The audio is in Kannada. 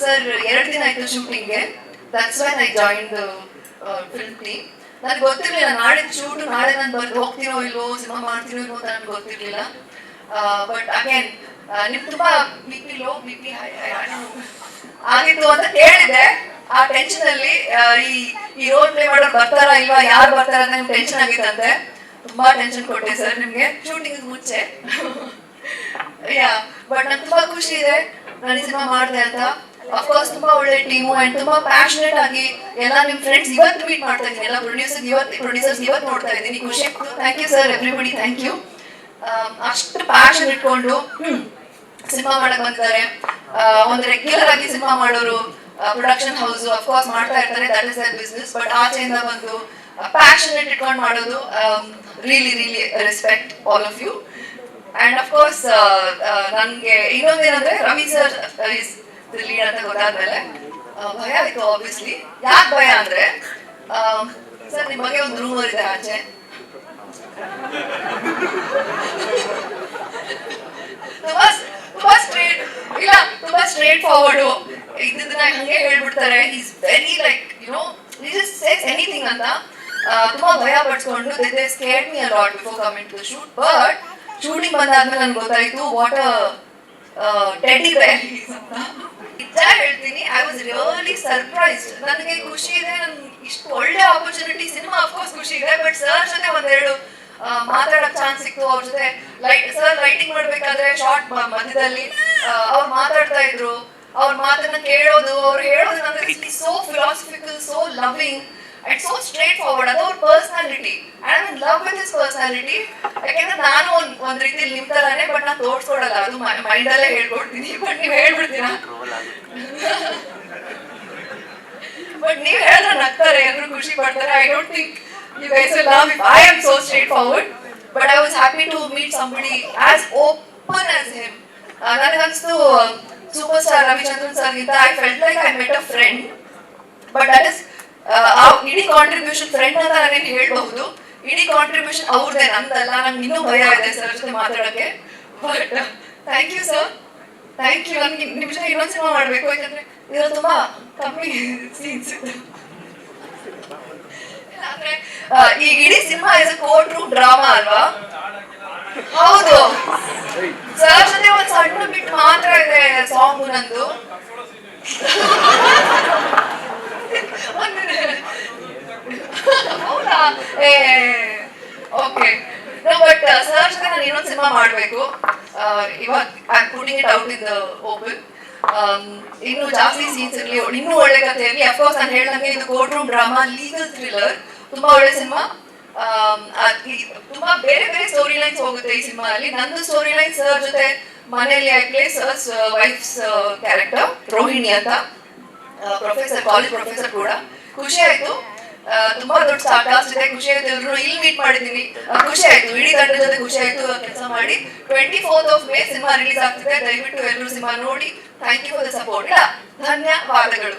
ಸರ್ ಎರಡು ದಿನ ಆಯ್ತು ಶೂಟಿಂಗ್ಗೆ that's when I join film team ನನಗೆ ಗೊತ್ತಿರಲಿಲ್ಲ, ನಾಳೆ ಶೂಟ್ ನಾಳೆ ನಾನು ಬರ್ದು ಹೋಗ್ತೀನೋ ಇಲ್ವೋ ಸಿನಿಮಾ ಮಾಡ್ತೀನೋ ಇಲ್ವೋ ಅಂತ ನನಗೆ ಗೊತ್ತಿರಲಿಲ್ಲ. ಬಟ್ ಅಗೇನ್ ನಿಮ್ ತುಂಬಾ B P low B P ಆಗಿತ್ತು ಅಂತ ಕೇಳಿದೆ ಆ ಟೆನ್ಷನ್ ಅಲ್ಲಿ ಈ ಈ ರೋಲ್ ಪ್ಲೇ ಮಾಡೋರು ಬರ್ತಾರಾ ಇಲ್ವಾ, ಯಾರು ಬರ್ತಾರ ಅಂತ ನಿಮ್ಗೆ ಟೆನ್ಷನ್ ಆಗಿತ್ತಂತೆ. ತುಂಬಾ ಟೆನ್ಷನ್ ಕೊಟ್ಟೆ ಸರ್ ನಿಮ್ಗೆ. ಶೂಟಿಂಗ್ ಮುಂಚೆ. ಯಾ ಬಟ್ ನಂಗೆ ತುಂಬಾ ಖುಷಿ ಇದೆ. ನಾನು ಸಿನಿಮಾ ಮಾಡಿದೆ ಅಂತ. ಅಫ್ಕೋರ್ಸ್ ತುಂಬಾ ಒಳ್ಳೆ ಟೀಮು ಅಂಡ್ ತುಂಬಾ ಪ್ಯಾಷನೇಟ್ ಆಗಿ ಎಲ್ಲ ನಿಮ್ ಫ್ರೆಂಡ್ಸ್ ಇವತ್ತು ಮೀಟ್ ಮಾಡ್ತಾ ಇದ್ದೀನಿ. ಎಲ್ಲ ಪ್ರೊಡ್ಯೂಸರ್ ಇವತ್ತು ಪ್ರೊಡ್ಯೂಸರ್ಸ್ ಇವತ್ತು ನೋಡ್ತಾ ಇದ್ದೀನಿ. ಖುಷಿ thank you sir everybody thank you ಅಷ್ಟು ಪ್ಯಾಷನ್ ಇಟ್ಕೊಂಡು ಸಿನಿಮಾ ಮಾಡಕ್ ಬಂದಿದ್ದಾರೆ. ಆ, ಒಂದು ರೆಗ್ಯುಲರ್ ಆಗಿ ಸಿನಿಮಾ ಮಾಡೋರು ಪ್ರೊಡಕ್ಷನ್ ಹೌಸ್ ಅಫ್ಕೋರ್ಸ್ ಮಾಡ್ತಾ ಇರ್ತಾರೆ. ದಟ್ ಇಸ್ ಬಿಸ್ನೆಸ್ ಬಟ್ ಆಚೆಯಿಂದ ಬಂದು ಪ್ಯಾಷನೇಟ್ ಇಟ್ಕೊಂಡು ಮಾಡೋದು really really respect all of you and of course ನನಗೆ ಇನ್ನೊಂದೇನಂದ್ರೆ ರವಿ ಸರ್ ಇಸ್ ಲೀಡ್ ಅಂತ ಗೊತ್ತಾದ್ಮೇಲೆ ಭಯ ಆಯ್ತು ಆಬ್ವಿಯಸ್ಲಿ ಯಾಕೆ ಭಯ ಅಂದ್ರೆ ಸರ್ ನಿಮ್ಮ ಬಗ್ಗೆ ಒಂದು ರೂಮರ್ ಇದೆ ಆಚೆ. ತುಂಬಾ ತುಂಬಾ ಸ್ಟ್ರೇಟ್ ಇಲ್ಲ, ತುಂಬಾ ಸ್ಟ್ರೇಟ್ ಫಾರ್ವರ್ಡ್ ಇದ್ದನ್ನ ಹಂಗೆ ಹೇಳ್ಬಿಡ್ತಾರೆ. Is very like you know just says anything ಅಂತ ತುಂಬಾ ಭಯ ಪಡ್ಸ್ಕೊಂಡು they scared me a lot before coming to shoot but shooting ಬಂದಾದ್ಮೇಲೆ ನನ್ಗೆ ಗೊತ್ತಾಯ್ತು ವಾಟ್ ಟೆಡಿ ಬೇರ್ ನಿಜ ಹೇಳ್ತೀನಿ ಐ ವಾಸ್ ರಿಯಲಿ ಸರ್ಪ್ರೈಸ್ಡ್ ನನಗೆ ಖುಷಿ ಇದೆ ಇಷ್ಟು ಒಳ್ಳೆ ಆಪರ್ಚುನಿಟಿ ಸಿನಿಮಾ ಅಫ್ಕೋರ್ಸ್ ಖುಷಿ ಇದೆ ಬಟ್ ಸರ್ ಜೊತೆ ಒಂದೆರಡು ಮಾತಾಡಕ್ ಚಾನ್ಸ್ ಸಿಕ್ತು ಅವ್ರ ಜೊತೆ. ಲೈಟ್ ಸರ್ ಲೈಟಿಂಗ್ ಮಾಡ್ಬೇಕಾದ್ರೆ ಶಾರ್ಟ್ ಮಧ್ಯದಲ್ಲಿ ಅವ್ರು ಮಾತಾಡ್ತಾ ಇದ್ರು. ಅವ್ರ ಮಾತನ್ನ ಕೇಳೋದು, ಅವ್ರು ಹೇಳೋದು ನನಗೆ so philosophical so loving and so straightforward ಅದು ಅವ್ರ personality and I love with his personality ಯಾಕೆಂದ್ರೆ ನಾನು ಒಂದ್ ಒಂದ್ ರೀತಿಲಿ ನಿಮ್ ತರಾನೇ ಬಟ್ ನಾನು ತೋರ್ಸ್ಕೊಡಲ್ಲ ಅದು ಮೈಂಡ್ ಅಲ್ಲೇ ಹೇಳ್ಕೊಡ್ತೀನಿ. ಬಟ್ ನೀವ್ ಹೇಳ್ಬಿಡ್ತೀರಾ? ಬಟ್ ನೀವ್ ಹೇಳಿದ್ರೆ ನಗ್ತಾರೆ. ಎಲ್ರು ಖುಷಿ ಪಡ್ತಾರೆ. I don't think you guys love if I am so straightforward but I was happy to meet somebody as open as him ನನಗನ್ಸ್ತು super star Ravichandran sir ಗಿಂತ I felt like I met a friend but that is ಇಡೀ ಕಾಂಟ್ರಿಬ್ಯೂಷನ್ ಫ್ರೆಂಡ್ ಅಂತ ನಾನೇನು ಹೇಳ್ಬಹುದು. ಇಡೀ ಕಾಂಟ್ರಿಬ್ಯೂಷನ್ ಅವ್ರದೇ ನಂದಲ್ಲ ನಂಗೆ ಇನ್ನೂ ಭಯ ಇದೆ ಸರ್ ಜೊತೆ ಮಾತಾಡಕ್ಕೆ. But thank you sir thank you ನನಗೆ ನಿಮ್ಮ ಜೊತೆ ಇನ್ನೊಂದು ಸಿನಿಮಾ ಮಾಡಬೇಕು. ಯಾಕಂದ್ರೆ ಇದ್ರಲ್ಲಿ ತುಂಬಾ ಕಮ್ಮಿ ಸೀನ್ಸ್ ಅಂದ್ರೆ ಈ ಇಡೀ cinema is court room drama ಅಲ್ವಾ? ಹೌದು. ಸರ್ ಜೊತೆ ಒಂದು ಸಣ್ಣ ಬಿಟ್ ಮಾತ್ರ ಇದೆ ಸಾಂಗ್ ನಂದು ಒಂದ್ minute. ಹೌದಾ ಏ ಓಕೆ. ಬಟ್ ಸರ್ ಜೊತೆ ನಾನು ಇನ್ನೊಂದು ಸಿನಿಮಾ ಮಾಡಬೇಕು. ಇವಾಗ I putting it out in the open ಇನ್ನು ಜಾಸ್ತಿ ಸೀನ್ಸ್ ಇರಲಿ, ಇನ್ನೂ ಒಳ್ಳೆ ಕಥೆ ಇರಲಿ. ಅಫ್ಕೋರ್ಸ್ ನಾನು ಹೇಳ್ದಂಗೆ ಇದು court room drama legal thriller ತುಂಬಾ ಒಳ್ಳೆ ಸಿನಿಮಾ. ತುಂಬಾ ಬೇರೆ ಬೇರೆ ಸ್ಟೋರಿ ಲೈನ್ಸ್ ಹೋಗುತ್ತೆ ಈ ಸಿನಿಮಾ ಅಲ್ಲಿ ನಂದು ಸ್ಟೋರಿ ಲೈನ್ ಸರ್ ಜೊತೆ ಮನೆಯಲ್ಲಿ play sir's wife's character Rohini ಅಂತ. ಪ್ರೊಫೆಸರ್ ಕಾಲೇಜ್ ಪ್ರೊಫೆಸರ್ ಕೂಡ. ಖುಷಿ ಆಯ್ತು. ತುಂಬಾ ದೊಡ್ಡ ಸಾಕಾಸ್ಟ್ ಇದೆ ಖುಷಿ ಆಯ್ತು, ಎಲ್ರು ಇಲ್ಲಿ ಮೀಟ್ ಮಾಡಿದೀನಿ ಖುಷಿ ಆಯ್ತು, ಇಡೀ ತಂಡದ ಜೊತೆ ಖುಷಿ ಆಯ್ತು ಕೆಲಸ ಮಾಡಿ. Twenty fourth of May cinema release ಆಗ್ತಿದೆ, ದಯವಿಟ್ಟು ಎಲ್ಲರೂ ಸಿನಿಮಾ ನೋಡಿ thank you for the support ಧನ್ಯವಾದಗಳು.